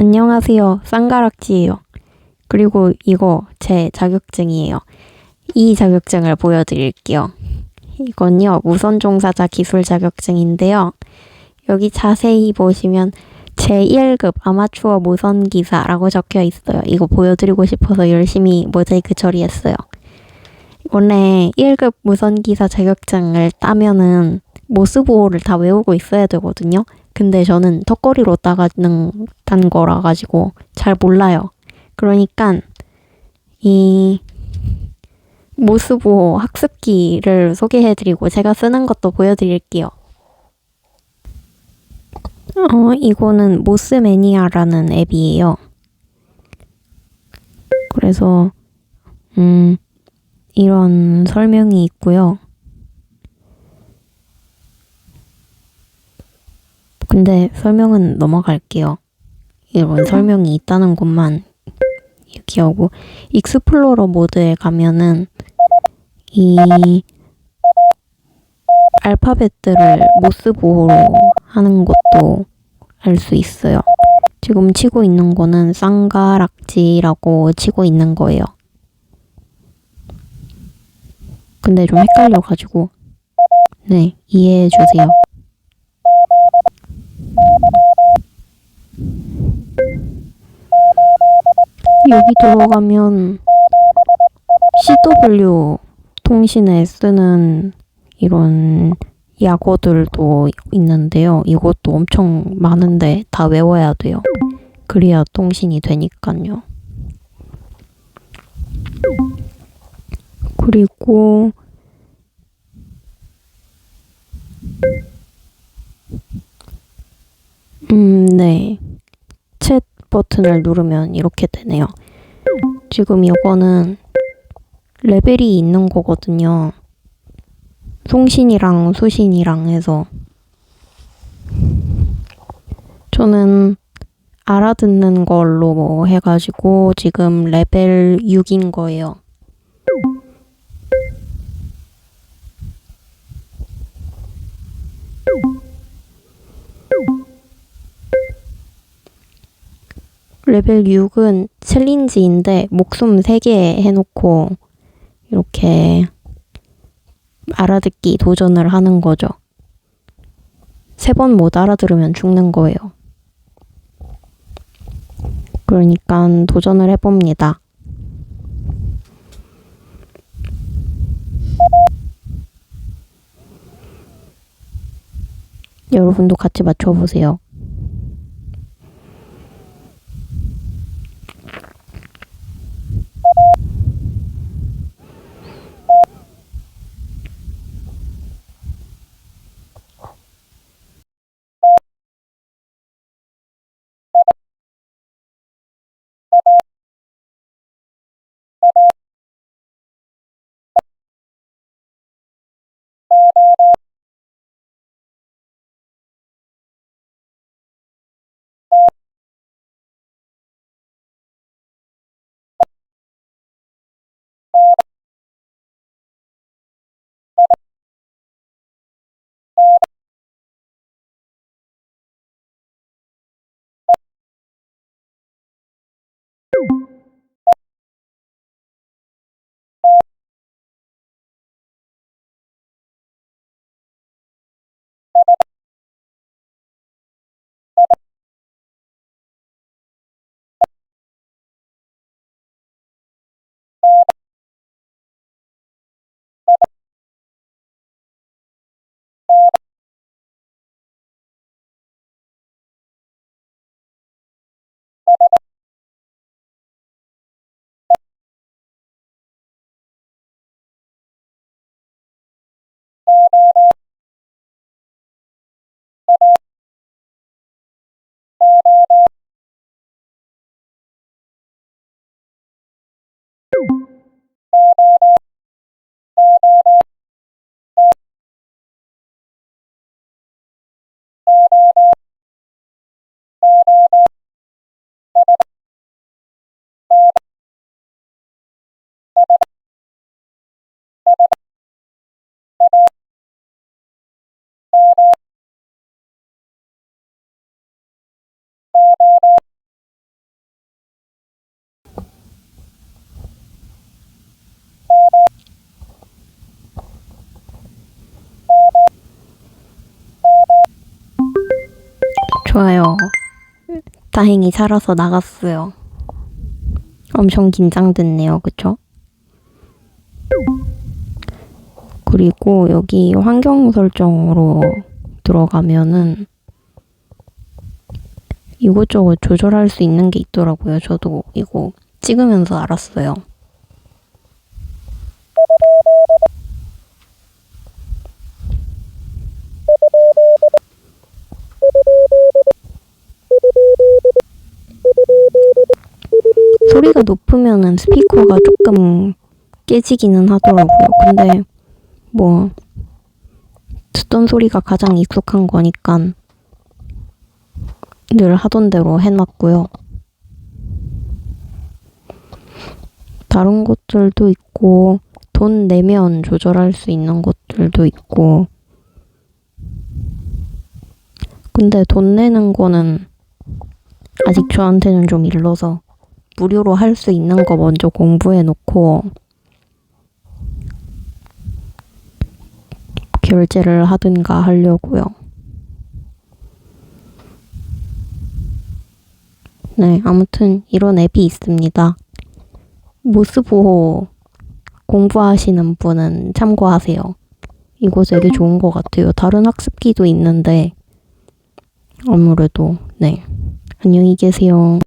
안녕하세요. 쌍가락지예요. 그리고 이거 제 자격증이에요. 이 자격증을 보여드릴게요. 이건요, 무선종사자 기술 자격증인데요. 여기 자세히 보시면 제1급 아마추어 무선기사라고 적혀 있어요. 이거 보여드리고 싶어서 열심히 모자이크 처리했어요. 원래 1급 무선기사 자격증을 따면은 모스보호를 다 외우고 있어야 되거든요. 근데 저는 턱걸이로 따가는 딴 거라 가지고 잘 몰라요. 그러니까 이 모스보호 학습기를 소개해드리고 제가 쓰는 것도 보여드릴게요. 어, 이거는 모스매니아라는 앱이에요. 그래서 음, 이런 설명이 있고요. 근데 설명은 넘어갈게요. 이런 설명이 있다는 것만 기억하고 익스플로러 모드에 가면은 이 알파벳들을 모스 보호로 하는 것도 알 수 있어요. 지금 치고 있는 거는 쌍가락지라고 치고 있는 거예요. 근데 좀 헷갈려가지고 네 이해해 주세요. 여기 들어가면 CW 통신에 쓰는 이런 약어들도 있는데요. 이것도 엄청 많은데 다 외워야 돼요. 그래야 통신이 되니까요. 그리고 음, 네. 챗 버튼을 누르면 이렇게 되네요. 지금 이거는 레벨이 있는 거거든요. 송신이랑 수신이랑 해서. 저는 알아듣는 걸로 뭐 해가지고 지금 레벨 6인 거예요. 레벨 6은 챌린지인데 목숨 3개 해놓고 이렇게 알아듣기 도전을 하는 거죠. 세 번 못 알아들으면 죽는 거예요. 그러니까 도전을 해봅니다. 여러분도 같이 맞춰보세요. 좋아요. 다행히 살아서 나갔어요. 엄청 긴장됐네요. 그쵸? 그리고 여기 환경 설정으로 들어가면은 이것저것 조절할 수 있는 게 있더라고요. 저도 이거 찍으면서 알았어요. 소리가 높으면은 스피커가 조금 깨지기는 하더라고요. 근데 뭐 듣던 소리가 가장 익숙한 거니까 늘 하던 대로 해놨고요. 다른 것들도 있고 돈 내면 조절할 수 있는 것들도 있고 근데 돈 내는 거는 아직 저한테는 좀 일러서 무료로 할 수 있는 거 먼저 공부해 놓고 결제를 하든가 하려고요. 네, 아무튼 이런 앱이 있습니다. 모스보호 공부하시는 분은 참고하세요. 이거 되게 좋은 것 같아요. 다른 학습기도 있는데 아무래도 네. 안녕히 계세요.